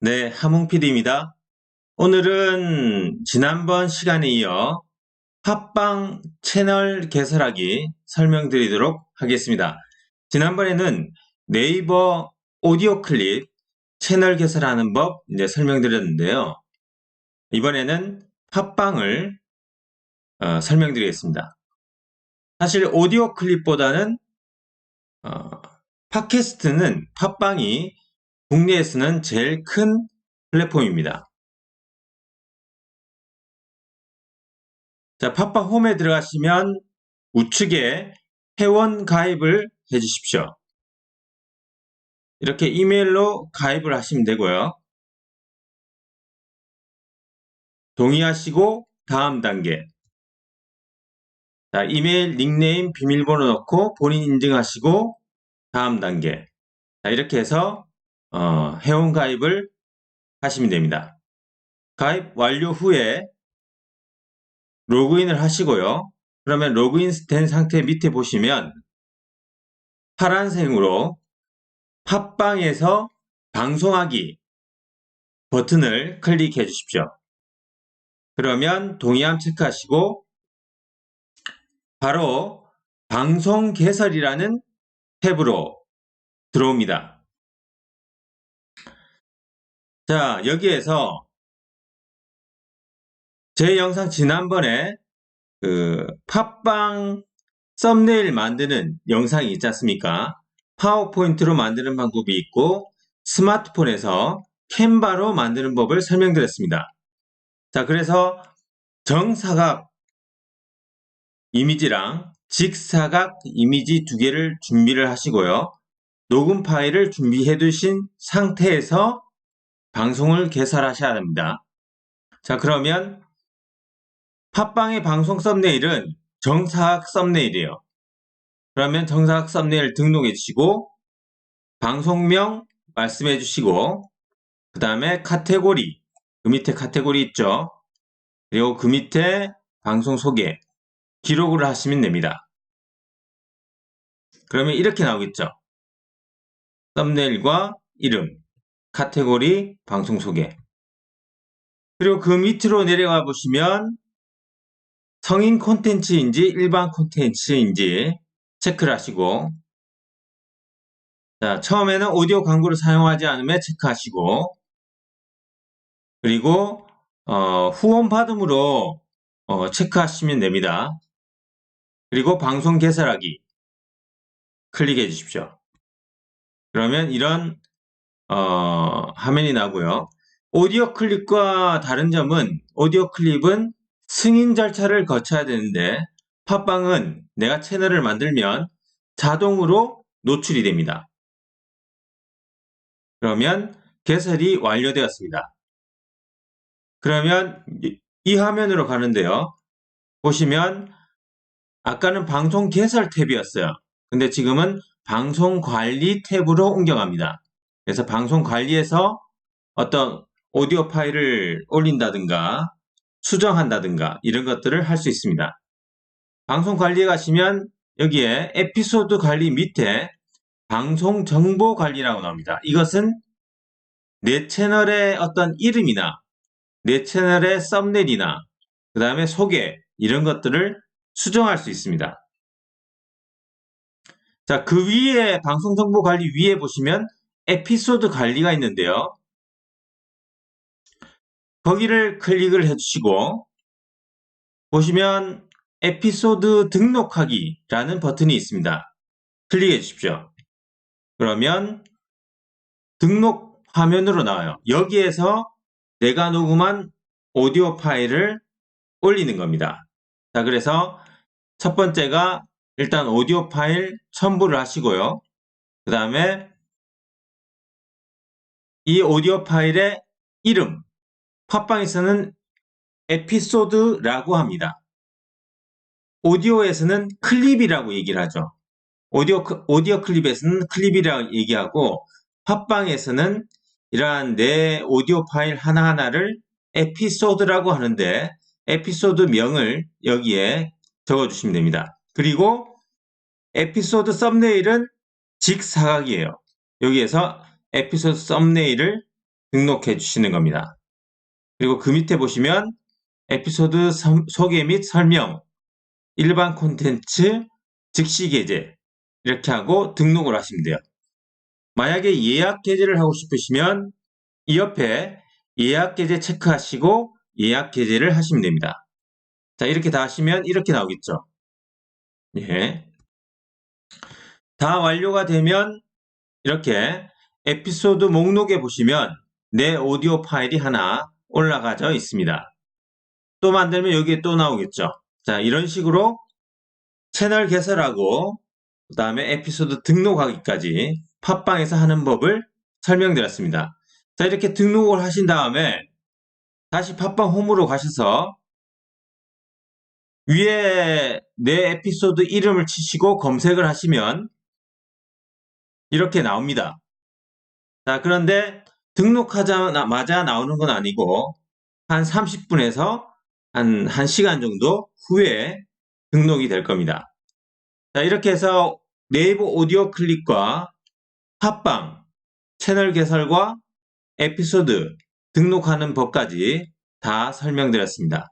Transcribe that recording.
네, 하몽 PD입니다. 오늘은 지난번 시간에 이어 팟빵 채널 개설하기 설명드리도록 하겠습니다. 지난번에는 네이버 오디오 클립 채널 개설하는 법 이제 설명드렸는데요. 이번에는 팟빵을 어, 설명드리겠습니다. 사실 오디오 클립보다는 어, 팟캐스트는 팟빵이 국내에서는 제일 큰 플랫폼입니다. 자, 팟빵 홈에 들어가시면 우측에 회원 가입을 해 주십시오. 이렇게 이메일로 가입을 하시면 되고요. 동의하시고 다음 단계. 자, 이메일, 닉네임, 비밀번호 넣고 본인 인증하시고 다음 단계. 자, 이렇게 해서 어, 회원 가입을 하시면 됩니다. 가입 완료 후에 로그인을 하시고요. 그러면 로그인 된 상태 밑에 보시면 파란색으로 팟빵에서 방송하기 버튼을 클릭해 주십시오. 그러면 동의함 체크하시고 바로 방송 개설이라는 탭으로 들어옵니다. 자, 여기에서 제 영상 지난번에 그 팟빵 썸네일 만드는 영상이 있지 않습니까? 파워포인트로 만드는 방법이 있고 스마트폰에서 캔바로 만드는 법을 설명드렸습니다. 자, 그래서 정사각 이미지랑 직사각 이미지 두 개를 준비를 하시고요. 녹음 파일을 준비해 두신 상태에서 방송을 개설하셔야 합니다. 자, 그러면 팟빵의 방송 썸네일은 정사각 썸네일이에요. 그러면 정사각 썸네일 등록해 주시고 방송명 말씀해 주시고 그 다음에 카테고리 그 밑에 카테고리 있죠. 그리고 그 밑에 방송 소개 기록을 하시면 됩니다. 그러면 이렇게 나오겠죠. 썸네일과 이름, 카테고리, 방송 소개. 그리고 그 밑으로 내려가 보시면 성인 콘텐츠인지 일반 콘텐츠인지 체크를 하시고 자, 처음에는 오디오 광고를 사용하지 않으면 체크하시고 그리고 어, 후원 받음으로 어, 체크하시면 됩니다. 그리고 방송 개설하기 클릭해 주십시오. 그러면 이런 어, 화면이 나고요. 오디오 클립과 다른 점은 오디오 클립은 승인 절차를 거쳐야 되는데 팟빵은 내가 채널을 만들면 자동으로 노출이 됩니다. 그러면 개설이 완료되었습니다. 그러면 이 화면으로 가는데요. 보시면 아까는 방송 개설 탭이었어요. 근데 지금은 방송 관리 탭으로 옮겨갑니다. 그래서 방송 관리에서 어떤 오디오 파일을 올린다든가 수정한다든가 이런 것들을 할 수 있습니다. 방송 관리에 가시면 여기에 에피소드 관리 밑에 방송 정보 관리라고 나옵니다. 이것은 내 채널의 어떤 이름이나 내 채널의 썸네일이나 그 다음에 소개 이런 것들을 수정할 수 있습니다. 자, 그 위에 방송 정보 관리 위에 보시면 에피소드 관리가 있는데요. 거기를 클릭을 해주시고 보시면 에피소드 등록하기라는 버튼이 있습니다. 클릭해 주십시오. 그러면 등록 화면으로 나와요. 여기에서 내가 녹음한 오디오 파일을 올리는 겁니다. 자, 그래서 첫 번째가 일단 오디오 파일 첨부를 하시고요. 그 다음에 이 오디오 파일의 이름, 팟빵에서는 에피소드라고 합니다. 오디오에서는 클립이라고 얘기를 하죠. 오디오, 오디오 클립에서는 클립이라고 얘기하고 팟빵에서는 이러한 내 오디오 파일 하나하나를 에피소드라고 하는데 에피소드 명을 여기에 적어주시면 됩니다. 그리고 에피소드 썸네일은 직사각이에요. 여기에서 에피소드 썸네일을 등록해 주시는 겁니다. 그리고 그 밑에 보시면 에피소드 서- 소개 및 설명, 일반 콘텐츠, 즉시 게재 이렇게 하고 등록을 하시면 돼요. 만약에 예약 게재를 하고 싶으시면 이 옆에 예약 게재 체크하시고 예약 게재를 하시면 됩니다. 자, 이렇게 다 하시면 이렇게 나오겠죠. 예. 다 완료가 되면 이렇게 에피소드 목록에 보시면 내 오디오 파일이 하나 올라가져 있습니다. 또 만들면 여기에 또 나오겠죠. 자, 이런 식으로 채널 개설하고 그 다음에 에피소드 등록하기까지 팟빵에서 하는 법을 설명드렸습니다. 자, 이렇게 등록을 하신 다음에 다시 팟빵 홈으로 가셔서 위에 내 에피소드 이름을 치시고 검색을 하시면 이렇게 나옵니다. 자, 그런데 등록하자마자 나오는 건 아니고 한 30분에서 한 1시간 정도 후에 등록이 될 겁니다. 자, 이렇게 해서 네이버 오디오 클립과 팟빵, 채널 개설과 에피소드 등록하는 법까지 다 설명드렸습니다.